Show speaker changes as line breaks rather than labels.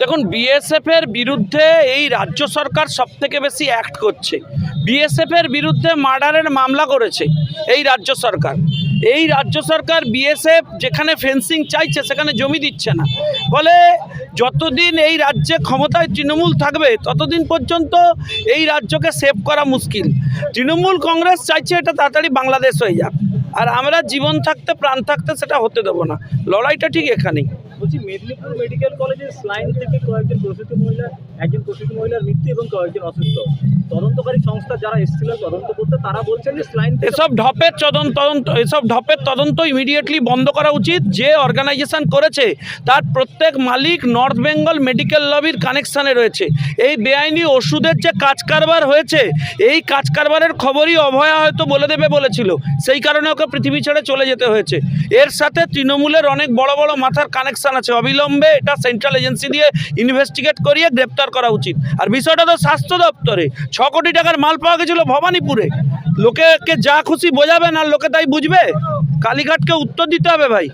দেখুন বিএসএফ এর বিরুদ্ধে এই রাজ্য সরকার সব থেকে বেশি অ্যাক্ট করছে। বিএসএফ এর বিরুদ্ধে মার্ডারের মামলা করেছে এই রাজ্য সরকার। এই রাজ্য সরকার বিএসএফ যেখানে ফেন্সিং চাইছে, সেখানে জমি দিচ্ছে না। ফলে যতদিন এই রাজ্যে ক্ষমতায় তৃণমূল থাকবে, ততদিন পর্যন্ত এই রাজ্যকে সেভ করা মুশকিল। তৃণমূল কংগ্রেস চাইছে এটা তাড়াতাড়ি বাংলাদেশ হয়ে যাক। আর আমরা জীবন থাকতে, প্রাণ থাকতে সেটা হতে দেবো না। লড়াইটা ঠিক এখানেই।
বলছি মেদিনীপুর মেডিকেল কলেজের স্লাইন থেকে কয়েকজন প্রসূতি মহিলা, একজন প্রসূতি মহিলার মৃত্যু এবং কয়েকজন অসুস্থ। তদন্তকারী সংস্থা যারা এসেছিলেন তদন্ত করতে, তারা বলছেন যে স্লাইন
এসব ঢপের তদন্ত তদন্ত এসব ঢপের তদন্ত ইমিডিয়েটলি বন্ধ করা উচিত। যে অর্গানাইজেশন করেছে, তার প্রত্যেক মালিক নর্থ বেঙ্গল মেডিকেল লবির কানেকশানে রয়েছে। এই বেআইনি ওষুধের যে কাজ কারবার হয়েছে, এই কাজ কারবারের খবরই অভয়া হয়তো বলে দেবে বলেছিল। সেই কারণে ওকে পৃথিবী ছেড়ে চলে যেতে হয়েছে। এর সাথে তৃণমূলের অনেক বড় বড় মাথার কানেকশান আছে। অবিলম্বে এটা সেন্ট্রাল এজেন্সি দিয়ে ইনভেস্টিগেট করিয়ে গ্রেপ্তার করা উচিত। আর বিষয়টা তো স্বাস্থ্য দপ্তরে। ছ কোটি টাকার মাল পাওয়া গেছিল ভবানীপুরে। লোকে যা খুশি বোঝাবে না লোকে তাই বুঝবে? কালীঘাটকে উত্তর দিতে হবে ভাই।